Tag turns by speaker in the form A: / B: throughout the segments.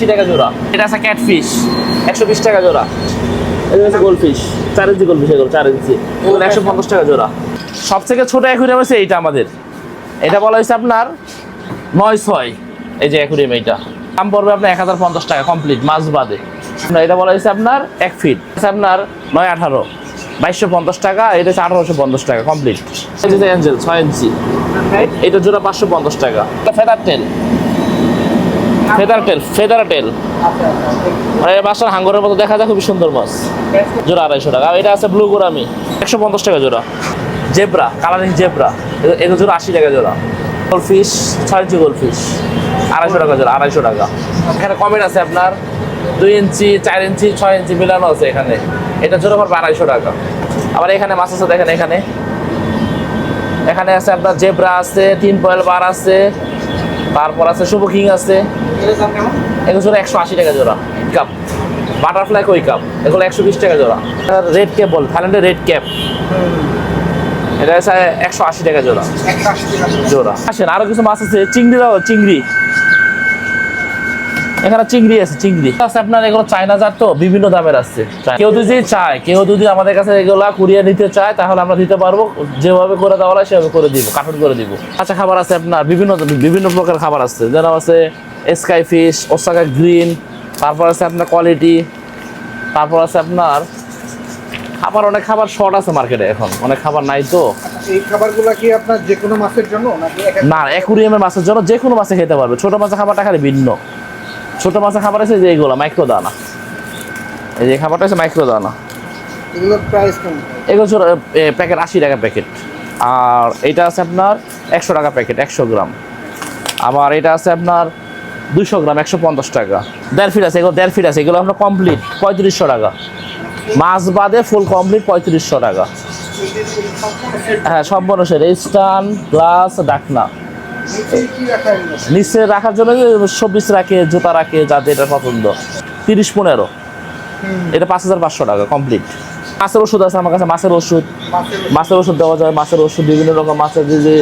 A: আশি টাকা জোড়া। এটা আছে ক্যাটফিশ একশো বিশ টাকা জোড়া। এটা হচ্ছে গোলফিশ চার ইঞ্চি গোলফিশ এগুলো চার ইঞ্চি। এগুলো একশো পঞ্চাশ টাকা জোড়া। সব থেকে ছোট অ্যাকুরিয়াম আছে এইটা আমাদের। এটা বলা হয়েছে আপনার নয় ছয়। এই যে অ্যাকুরিয়াম এইটা। দাম পড়বে আপনার এক হাজার পঞ্চাশ টাকা কমপ্লিট মাছ বাদে। আপনার এটা বলা হয়েছে আপনার এক ফিট আপনার নয় আঠারো। বাইশশো পঞ্চাশ টাকা এটা হচ্ছে আঠারোশো পঞ্চাশ টাকা কমপ্লিট অ্যাঞ্জেল ছয় ইঞ্চি। এটা জোড়া পাঁচশো পঞ্চাশ টাকা। Feather tail feather tail feather tail. মানে বাসার হাঙ্গরের মতো দেখা যায় খুবই সুন্দর মাছ। জোড়া আড়াইশো টাকা। এটা আছে ব্লু গোরামি। একশো পঞ্চাশ টাকা জোড়া। Zebra colouring zebra. এটা জোড়া আশি টাকা জোড়া। গোলফিশ ছয় ইঞ্চি গোলফিশ। আড়াইশো টাকা জোড়া আড়াইশো টাকা। এখানে কমেন্ট আছে আপনার দুই ইঞ্চি চার ইঞ্চি ছয় ইঞ্চি মিলানো আছে এখানে। এটা জোড়া পড়বে আড়াইশো টাকা। আবার এখানে মাছ আছে দেখেন এখানে। এখানে আছে আপনার জেব্রা আছে তিন পয়েল বার আছে। তারপর আছে শুভ কিং আছে। এগুলো জোড়া একশো আশি টাকা জোড়া কাপ বাটারফ্লাই কই কাপ এগুলো একশো বিশ টাকা জোড়া। রেড ক্যাপ বল থাইল্যান্ডের রেড ক্যাপ এটা হচ্ছে একশো আশি টাকা জোড়া। জোড়া। আসেন আরও কিছু মাছ আছে চিংড়ি দাও চিংড়ি। এখানে চিংড়ি আছে চিংড়ি। আছে আপনার এগুলো চায়না জাত তো বিভিন্ন দামের আছে। কেউ যদি চায় কেউ যদি আমাদের কাছে এগুলা কুড়িয়ে নিতে চায় তাহলে আমরা দিতে পারব। যেভাবে করে দেওয়া হয় সেভাবে করে দিব কার্টুন করে দিব। আচ্ছা খাবার আছে আপনার বিভিন্ন বিভিন্ন প্রকার খাবার আছে। যেন আছে স্কাই ফিশ ওসাকা গ্রিন তারপর আছে আপনার কোয়ালিটি তারপর আছে আপনার খাবার অনেক খাবার শর্ট আছে মার্কেটে এখন অনেক খাবার নাই তো।
B: এই খাবারগুলো কি আপনার যে কোনো মাছের জন্য
A: না অ্যাকুরিয়ামের মাছের জন্য যে কোনো মাছে খেতে পারবে। ছোট মাছের খাবারটা খালি ভিন্ন। ছোট মাছের খাবার আছে যে এইগুলো মাইক্রো দানা এই যে খাবারটা আছে মাইক্রো দানা এগুলো প্যাকেট আশি টাকা প্যাকেট আর এটা আছে আপনার একশো টাকা প্যাকেট একশো গ্রাম। আবার এটা আছে আপনার দুশো গ্রাম একশো পঞ্চাশ টাকা। দেড় ফিট আছে এগুলো দেড় ফিট আছে এগুলো আপনার কমপ্লিট পঁয়ত্রিশশো টাকা। মাছ বাদে ফুল কমপ্লিট পঁয়ত্রিশশো টাকা। হ্যাঁ সব মানুষের স্টান গ্লাস ডাকনা।
B: নিচে
A: রাখার জন্য সবিস রাখে জুতা রাখে যা যেটা পছন্দ। তিরিশ পনেরো। এটা পাঁচ হাজার পাঁচশো টাকা কমপ্লিট মাছের ওষুধ আছে আমার কাছে মাছের ওষুধ।
B: মাছের
A: ওষুধ দেওয়া যায় মাছের ওষুধ বিভিন্ন রকম মাছের যে যে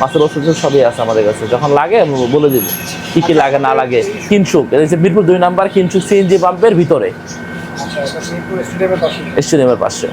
A: মাছের ওষুধ সবই আছে আমাদের কাছে। যখন লাগে বলে দিব। কি কি লাগে না লাগে। কিনসুক। এই যে মিরপুর দুই নাম্বার কিনসুক সিএনজি পাম্পের ভিতরে।
B: আচ্ছা এটা
A: স্টেডিয়ামের পাশে।